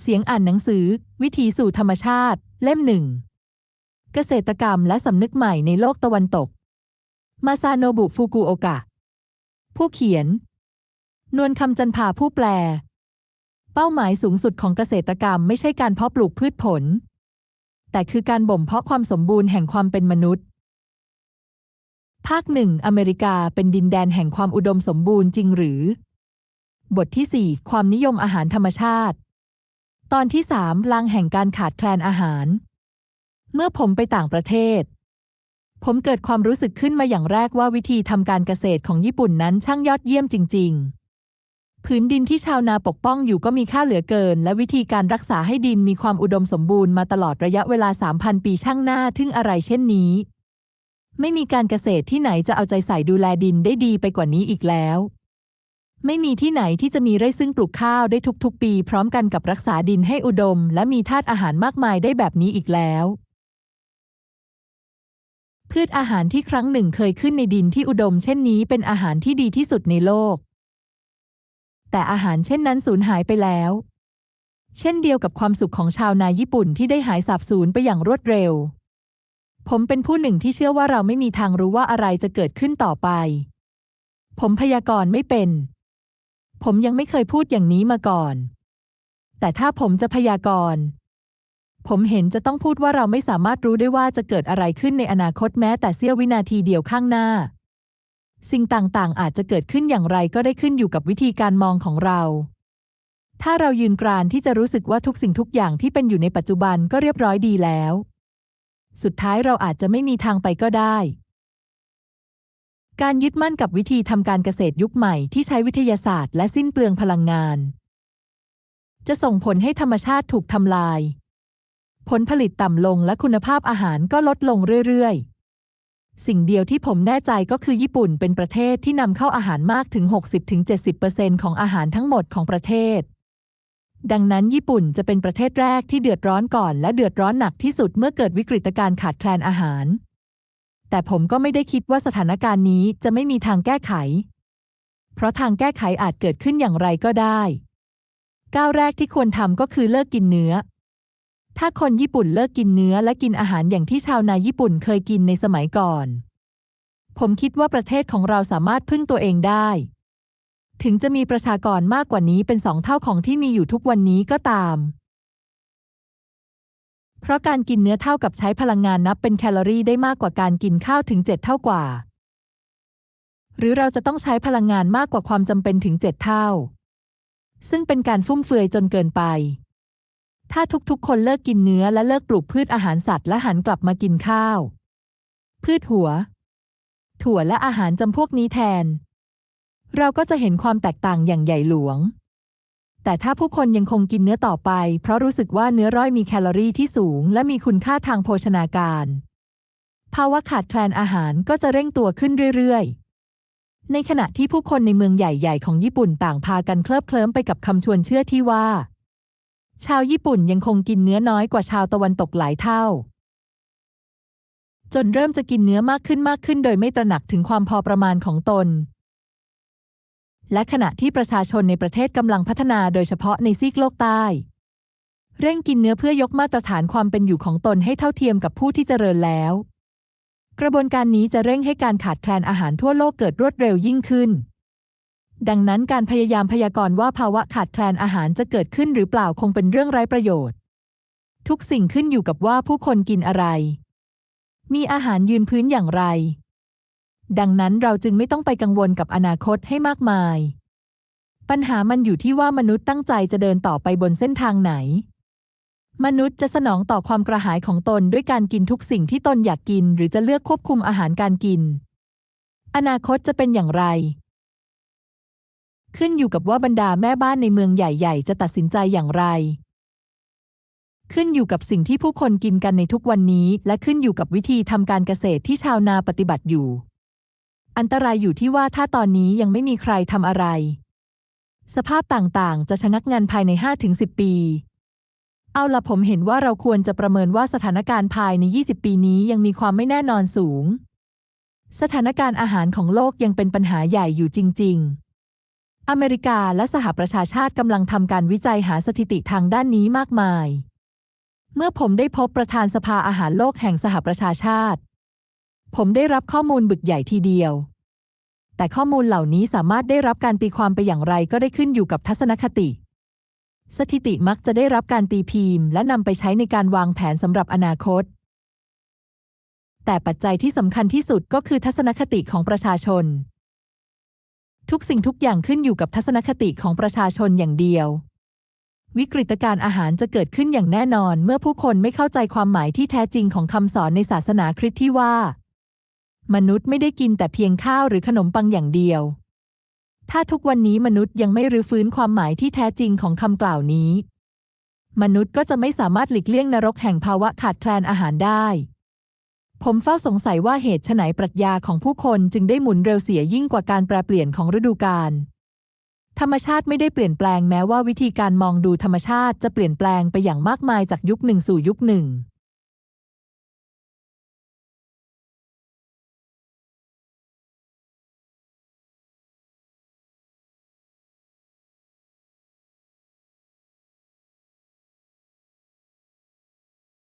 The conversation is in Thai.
เสียงอ่านหนังสือ วิถีสู่ธรรมชาติ เล่มหนึ่ง เกษตรกรรมและสำนึกใหม่ในโลกตะวันตก มาซาโนบุฟุกุโอกะ ผู้เขียน นวลคำจันพาผู้แปล เป้าหมายสูงสุดของเกษตรกรรมไม่ใช่การเพาะปลูกพืชผล แต่คือการบ่มเพาะความสมบูรณ์แห่งความเป็นมนุษย์ ภาคหนึ่งอเมริกาเป็นดินแดนแห่งความอุดมสมบูรณ์จริงหรือ บทที่ 4 ความนิยมอาหารธรรมชาติ ตอนที่ 3 ลังแห่งการขาดแคลนอาหาร เมื่อผมไปต่างประเทศ ผมเกิดความรู้สึกขึ้นมาอย่างแรกว่าวิธีทำการเกษตรของญี่ปุ่นนั้นช่างยอดเยี่ยมจริง ๆ พื้นดินที่ชาวนาปกป้องอยู่ก็มีค่าเหลือเกิน และวิธีการรักษาให้ดินมีความอุดมสมบูรณ์มาตลอดระยะเวลา 3,000 ปีช่างหน้าทึ่งอะไรเช่นนี้ ไม่มีการเกษตรที่ไหนจะเอาใจใส่ดูแลดินได้ดีไปกว่านี้อีกแล้ว ไม่มีที่ไหนที่จะมีไร่ซึ่งปลูกข้าวได้ทุกๆ ปี พร้อมกันกับรักษาดินให้อุดม และมีธาตุอาหารมากมายได้แบบนี้อีกแล้ว พืชอาหารที่ครั้งหนึ่งเคยขึ้นในดินที่อุดม เช่นนี้เป็นอาหารที่ดีที่สุดในโลก แต่อาหารเช่นนั้นสูญหายไปแล้ว เช่นเดียวกับความสุขของชาวนาญี่ปุ่นที่ได้หายสาบสูญไปอย่างรวดเร็ว ผมเป็นผู้หนึ่งที่เชื่อว่าเราไม่มีทางรู้ว่าอะไรจะเกิดขึ้นต่อไป ผมพยากรณ์ไม่เป็น ผมยังไม่เคยพูดอย่างนี้มาก่อน แต่ถ้าผมจะพยากรณ์ ผมเห็นจะต้องพูดว่าเราไม่สามารถรู้ได้ว่าจะเกิดอะไรขึ้นในอนาคตแม้แต่เสี้ยววินาทีเดียวข้างหน้า สิ่งต่างๆ อาจจะเกิดขึ้นอย่างไรก็ได้ขึ้นอยู่กับวิธีการมองของเรา ถ้าเรายืนกรานที่จะรู้สึกว่าทุกสิ่งทุกอย่างที่เป็นอยู่ในปัจจุบันก็เรียบร้อยดีแล้ว สุดท้ายเราอาจจะไม่มีทางไปก็ได้ การยึดมั่นกับวิธีทำการเกษตรยุคใหม่ที่ใช้วิทยาศาสตร์และสิ้นเปลืองพลังงาน จะส่งผลให้ธรรมชาติถูกทำลาย ผลผลิตต่ำลงและคุณภาพอาหารก็ลดลงเรื่อยๆ สิ่งเดียวที่ผมแน่ใจก็คือญี่ปุ่นเป็นประเทศที่นำเข้าอาหารมากถึง 60-70%ของอาหารทั้งหมดของประเทศ ดังนั้นญี่ปุ่นจะเป็นประเทศแรกที่เดือดร้อนก่อนและเดือดร้อนหนักที่สุดเมื่อเกิดวิกฤตการณ์ขาดแคลนอาหาร แต่ผมก็ไม่ได้คิดว่าสถานการณ์นี้จะไม่มีทางแก้ไข เพราะทางแก้ไขอาจเกิดขึ้นอย่างไรก็ได้ ก้าวแรกที่ควรทำก็คือเลิกกินเนื้อ ถ้าคนญี่ปุ่นเลิกกินเนื้อและกินอาหารอย่างที่ชาวนาญี่ปุ่นเคยกินในสมัยก่อน ผมคิดว่าประเทศของเราสามารถพึ่งตัวเองได้ ถึงจะมีประชากรมากกว่านี้เป็นสองเท่าของที่มีอยู่ทุกวันนี้ก็ตาม เพราะการกินเนื้อเท่ากับใช้พลังงานนับเป็นแคลอรี่ได้มากกว่าการกินข้าวถึง 7 เท่ากว่า หรือเราจะต้องใช้พลังงานมากกว่าความจำเป็นถึง 7 เท่า ซึ่งเป็นการฟุ่มเฟือยจนเกินไป ถ้าทุกๆ คนเลิกกินเนื้อและเลิกปลูกพืชอาหารสัตว์และหันกลับมากินข้าว พืชหัว ถั่วและอาหารจำพวกนี้แทน เราก็จะเห็นความแตกต่างอย่างใหญ่หลวง แต่ถ้าผู้คนยังคงกินเนื้อต่อไป เพราะรู้สึกว่าเนื้อร้อยมีแคลอรี่ที่สูง และมีคุณค่าทางโภชนาการ ภาวะขาดแคลนอาหารก็จะเร่งตัวขึ้นเรื่อยๆ ในขณะที่ผู้คนในเมืองใหญ่ๆ ของญี่ปุ่นต่างพากันเคลิบเคลิ้มไปกับคำชวนเชื่อที่ว่า ชาวญี่ปุ่นยังคงกินเนื้อน้อยกว่าชาวตะวันตกหลายเท่า จนเริ่มจะกินเนื้อมากขึ้นมากขึ้น โดยไม่ตระหนักถึงความพอประมาณของตน และขณะที่ประชาชนในประเทศกำลังพัฒนาโดยเฉพาะในซีกโลกใต้ เร่งกินเนื้อเพื่อยกมาตรฐานความเป็นอยู่ของตนให้เท่าเทียมกับผู้ที่เจริญแล้ว กระบวนการนี้จะเร่งให้การขาดแคลนอาหารทั่วโลกเกิดรวดเร็วยิ่งขึ้น ดังนั้นการพยายามพยากรณ์ว่าภาวะขาดแคลนอาหารจะเกิดขึ้นหรือเปล่าคงเป็นเรื่องไร้ประโยชน์ ทุกสิ่งขึ้นอยู่กับว่าผู้คนกินอะไร มีอาหารยืนพื้นอย่างไร ดังนั้นเราจึงไม่ต้องไปกังวลกับอนาคตให้มากมาย ปัญหามันอยู่ที่ว่ามนุษย์ตั้งใจจะเดินต่อไปบนเส้นทางไหน มนุษย์จะสนองต่อความกระหายของตนด้วยการกินทุกสิ่งที่ตนอยากกิน หรือจะเลือกควบคุมอาหารการกิน อนาคตจะเป็นอย่างไร ขึ้นอยู่กับว่าบรรดาแม่บ้านในเมืองใหญ่ ๆ จะตัดสินใจอย่างไรขึ้นอยู่กับสิ่งที่ผู้คนกินกันในทุกวันนี้ และขึ้นอยู่กับวิธีทำการเกษตรที่ชาวนาปฏิบัติอยู่ อันตรายอยู่ที่ว่าถ้าตอนนี้ยังไม่มีใครทำอะไร สภาพต่างๆ จะชะงักงันภายใน 5-10 ปี เอาละผมเห็นว่าเราควรจะประเมินว่าสถานการณ์ภายใน 20 ปีนี้ยังมีความไม่แน่นอนสูง สถานการณ์อาหารของโลกยังเป็นปัญหาใหญ่อยู่จริง ๆ อเมริกาและสหประชาชาติกำลังทำการวิจัยหาสถิติทางด้านนี้มากมาย เมื่อผมได้พบประธานสภาอาหารโลกแห่งสหประชาชาติ ผมได้รับข้อมูลบึกใหญ่ทีเดียว แต่ข้อมูลเหล่านี้สามารถได้รับการตีความไปอย่างไรก็ได้ขึ้นอยู่กับทัศนคติ สถิติมักจะได้รับการตีพิมพ์ และนำไปใช้ในการวางแผนสำหรับอนาคต แต่ปัจจัยที่สำคัญที่สุดก็คือทัศนคติของประชาชน ทุกสิ่งทุกอย่างขึ้นอยู่กับทัศนคติของประชาชนอย่างเดียววิกฤตการอาหารจะเกิดขึ้นอย่างแน่นอน เมื่อผู้คนไม่เข้าใจความหมายที่แท้จริงของคำสอนในศาสนาคริสต์ที่ว่า มนุษย์ไม่ได้กินแต่เพียงข้าวหรือขนมปังอย่างเดียว ถ้าทุกวันนี้มนุษย์ยังไม่รื้อฟื้นความหมายที่แท้จริงของคำกล่าวนี้ มนุษย์ก็จะไม่สามารถหลีกเลี่ยงนรกแห่งภาวะขาดแคลนอาหารได้ ผมเฝ้าสงสัยว่าเหตุไฉนปรัชญาของผู้คนจึงได้หมุนเร็วเสียยิ่งกว่าการแปรเปลี่ยนของฤดูกาลธรรมชาติไม่ได้เปลี่ยนแปลงแม้ว่าวิธีการมองดูธรรมชาติจะเปลี่ยนแปลงไปอย่างมากมายจากยุคหนึ่งสู่ยุคหนึ่ง